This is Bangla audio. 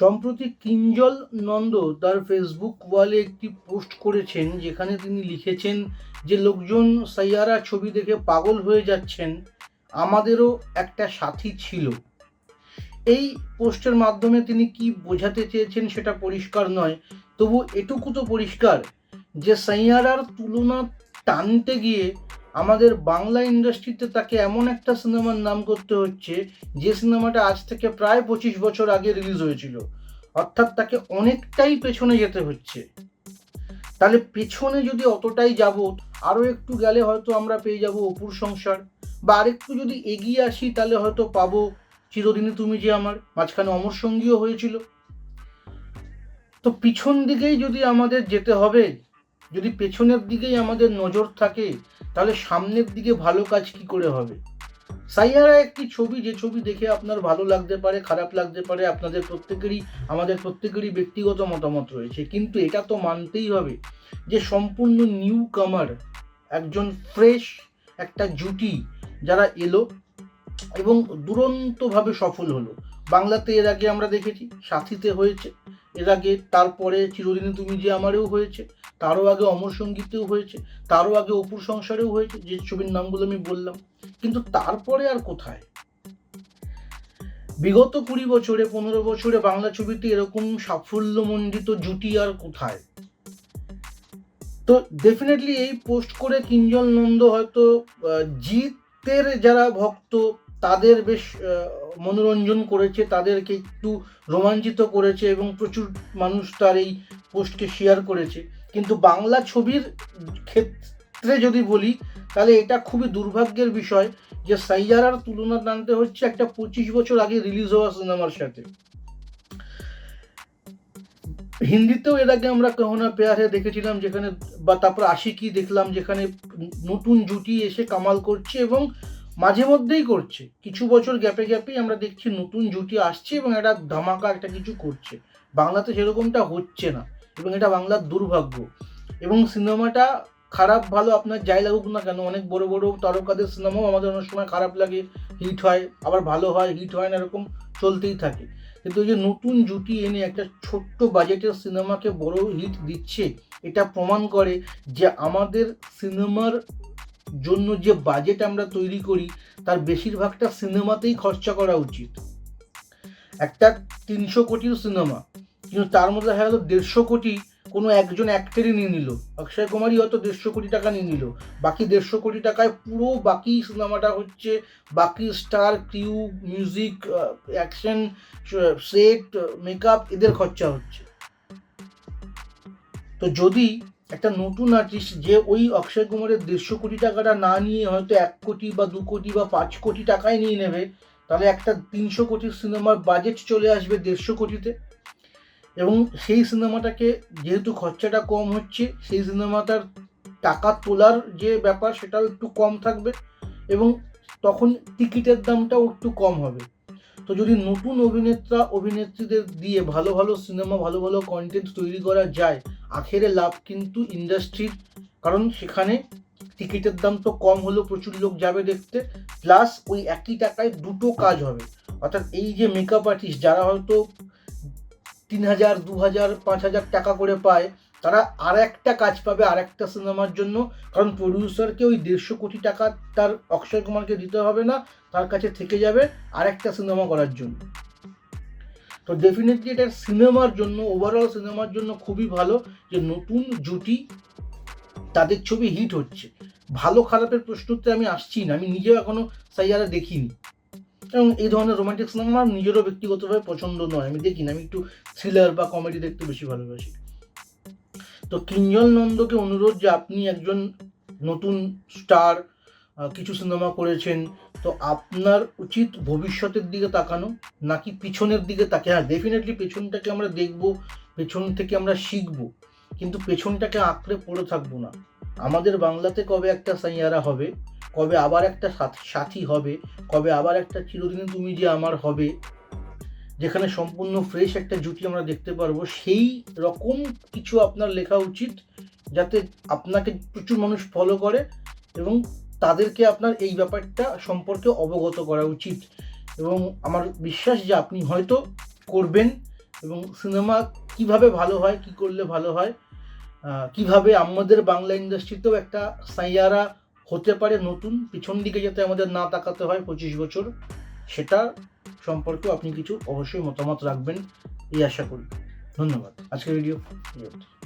সম্প্রতি কিঞ্জল নন্দ তার ফেসবুক ওয়ালে একটি পোস্ট করেছেন, যেখানে তিনি লিখেছেন যে, লোকজন সাইয়ারা ছবি দেখে পাগল হয়ে যাচ্ছেন। আমাদেরও একটা সাথী ছিল। এই পোস্টের মাধ্যমে তিনি কি বোঝাতে চেয়েছেন সেটা পরিষ্কার নয়, তবু এটুকু তো পরিষ্কার যে, সাইয়ারার তুলনা টানতে গিয়ে আমাদের বাংলা ইন্ডাস্ট্রিতে তাকে এমন একটা সিনেমার নাম করতে হচ্ছে, যে সিনেমাটা আজ থেকে প্রায় পঁচিশ বছর আগে রিলিজ হয়েছিল। অর্থাৎ তাকে অনেকটাই পেছনে যেতে হচ্ছে। তাহলে পেছনে যদি অতটাই যাব আরও একটু গেলে হয়তো আমরা পেয়ে যাব অপুর সংসার। বা আরেকটু যদি এগিয়ে আসি, তাহলে হয়তো পাবো চিরদিনই তুমি যে আমার, মাঝখানে অমর সঙ্গীও হয়েছিল। তো পিছন দিকেই যদি আমাদের যেতে হবে যদি পেছনের দিকেই আমাদের নজর থাকে, তাহলে সামনের দিকে ভালো কাজ কি করে হবে? সাইয়ারা একটি ছবি, যে ছবি দেখে আপনার ভালো লাগতে পারে, খারাপ লাগতে পারে, আপনাদের প্রত্যেকেরই, আমাদের প্রত্যেকেরই ব্যক্তিগত মতামত রয়েছে। কিন্তু এটা তো মানতেই হবে যে সম্পূর্ণ নিউ কামার একজন ফ্রেশ, একটা জুটি যারা এলো এবং দুরন্তভাবে সফল হলো। বাংলাতে এর আগে আমরা দেখেছি, সাথীতে হয়েছে, এর আগে, তারপরে চিরদিনে তুমি যে আমারেও হয়েছে। তারও আগে অমর সঙ্গীতেও হয়েছে, তারও আগে অপুর সংসারেও হয়েছে, যে ছবির নামগুলো আমি বললাম। কিন্তু তারপরে আর কোথায়? বিগত কুড়ি বছরে, পনেরো বছরে বাংলা ছবিতে এরকম সাফল্যমণ্ডিত জুটি আর কোথায়? তো ডেফিনেটলি এই পোস্ট করে কিঞ্জল নন্দ হয়তো জিতের যারা ভক্ত, তাদের বেশ মনোরঞ্জন করেছে, তাদেরকে একটু রোমাঞ্চিত করেছে এবং প্রচুর মানুষ তার এই পোস্টকে শেয়ার করেছে। কিন্তু বাংলা ছবির ক্ষেত্রে যদি বলি, তাহলে এটা খুবই দুর্ভাগ্যের বিষয় যে সাইয়ারার তুলনা টানতে হচ্ছে একটা পঁচিশ বছর আগে রিলিজ হওয়া সিনেমার সাথে। হিন্দিতেও এর আগে আমরা কহনা পেয়ারে দেখেছিলাম যেখানে বা তারপর আশিকি দেখলাম যেখানে নতুন জুটি এসে কামাল করছে এবং মাঝে মধ্যেই করছে। কিছু বছর গ্যাপে গ্যাপেই আমরা দেখছি নতুন জুটি আসছে এবং একটা ধামাকা একটা কিছু করছে। বাংলাতে সেরকমটা হচ্ছে না। এবং এটা বাংলার দুর্ভাগ্য। এবং সিনেমাটা খারাপ, ভালো, আপনার যাই লাগুক না কেন, অনেক বড় বড় তারকাদের সিনেমাও আমাদের অনেক সময় খারাপ লাগে, হিট হয়, আবার ভালো হয়, হিট হয় না, এরকম চলতেই থাকে। কিন্তু ওই যে নতুন জুটি এনে একটা ছোট্ট বাজেটের সিনেমাকে বড় হিট দিচ্ছে, এটা প্রমাণ করে যে আমাদের সিনেমার জন্য যে বাজেট আমরা তৈরি করি, তার বেশিরভাগটা সিনেমাতেই খরচা করা উচিত। একটা তিনশো কোটির সিনেমা কিন্তু তার মধ্যে দেখা গেল দেড়শো কোটি কোনো একজন অ্যাক্টরই নিয়ে নিল। অক্ষয় কুমারই হয়তো দেড়শো কোটি টাকা নিয়ে নিল। বাকি দেড়শো কোটি টাকায় পুরো বাকি সিনেমাটা হচ্ছে বাকি star crew music action set makeup এদের খরচা হচ্ছে। তো যদি একটা নতুন আর্টিস্ট যে ওই অক্ষয় কুমারের দেড়শো কোটি টাকাটা না নিয়ে হয়তো এক কোটি বা দু কোটি বা পাঁচ কোটি টাকায় নিয়ে নেবে, তাহলে একটা তিনশো কোটির সিনেমার বাজেট চলে আসবে দেড়শো কোটিতে। এবং সেই সিনেমাটাকে যেহেতু খরচাটা কম হচ্ছে, সেই সিনেমাটার টাকা তোলার যে ব্যাপার সেটাও একটু কম থাকবে এবং তখন টিকিটের দামটাও একটু কম হবে। তো যদি নতুন অভিনেতা, অভিনেত্রীদের দিয়ে ভালো ভালো সিনেমা, ভালো ভালো কন্টেন্ট তৈরি করা যায়, আখেরে লাভ কিন্তু ইন্ডাস্ট্রির কারণ সেখানে টিকিটের দাম তো কম হলেও প্রচুর লোক যাবে দেখতে প্লাস ওই একই টাকায় দুটো কাজ হবে। অর্থাৎ এই যে মেকআপ আর্টিস্ট যারা হয়তো তিন হাজার দু হাজার পাঁচ হাজার টাকা করে পায়। তারা আর একটা কাজ পাবে আর একটা সিনেমার জন্য। কারণ প্রডিউসারকে ওই দেড়শো কোটি টাকা তার অক্ষয় কুমারকে দিতে হবে না, তার কাছে থেকে যাবে আর একটা সিনেমা করার জন্য। তো ডেফিনেটলি এটা সিনেমার জন্য ওভারঅল সিনেমার জন্য খুবই ভালো যে নতুন জুটি তাদের ছবি হিট হচ্ছে। ভালো খারাপের প্রশ্নোত্তরে আমি আসছি না, আমি নিজেও এখনও সাইয়ারা দেখিনি। এবং এই ধরনের রোমান্টিক সিনেমা আমার নিজেরও ব্যক্তিগতভাবে পছন্দ নয়। আমি দেখি না, আমি একটু থ্রিলার বা কমেডি দেখতে বেশি ভালোবাসি। তো কিঞ্জল নন্দকে অনুরোধ যে আপনি একজন নতুন স্টার কিছু সিনেমা করেছেন, তো আপনার উচিত ভবিষ্যতের দিকে তাকানো, নাকি পিছনের দিকে তাকে হ্যাঁ ডেফিনেটলি পেছনটাকে আমরা দেখব, পেছন থেকে আমরা শিখব, কিন্তু পেছনটাকে আঁকড়ে পড়ে থাকব না। আমাদের বাংলাতে কবে একটা সাইয়ারা হবে, কবে আবার একটা সাথী- হবে, কবে আবার একটা চিরদিনে তুমি যে আমার হবে, যেখানে সম্পূর্ণ ফ্রেশ একটা জুটি আমরা দেখতে পারব, সেই রকম কিছু আপনার লেখা উচিত যাতে আপনাকে প্রচুর মানুষ ফলো করে এবং তাদেরকে আপনার এই ব্যাপারটা সম্পর্কে অবগত করা উচিত। এবং আমার বিশ্বাস যে আপনি হয়তো করবেন এবং সিনেমা কীভাবে ভালো হয়, কি করলে ভালো হয় কীভাবে আমাদের বাংলা ইন্ডাস্ট্রিতেও একটা সাইয়ারা হতে পারে নতুন, পিছন দিকে যাতে আমাদের না তাকাতে হয় পঁচিশ বছর, সেটা সম্পর্কে আপনি কিছু অবশ্যই মতামত রাখবেন, এই আশা করি। ধন্যবাদ। আজকের ভিডিও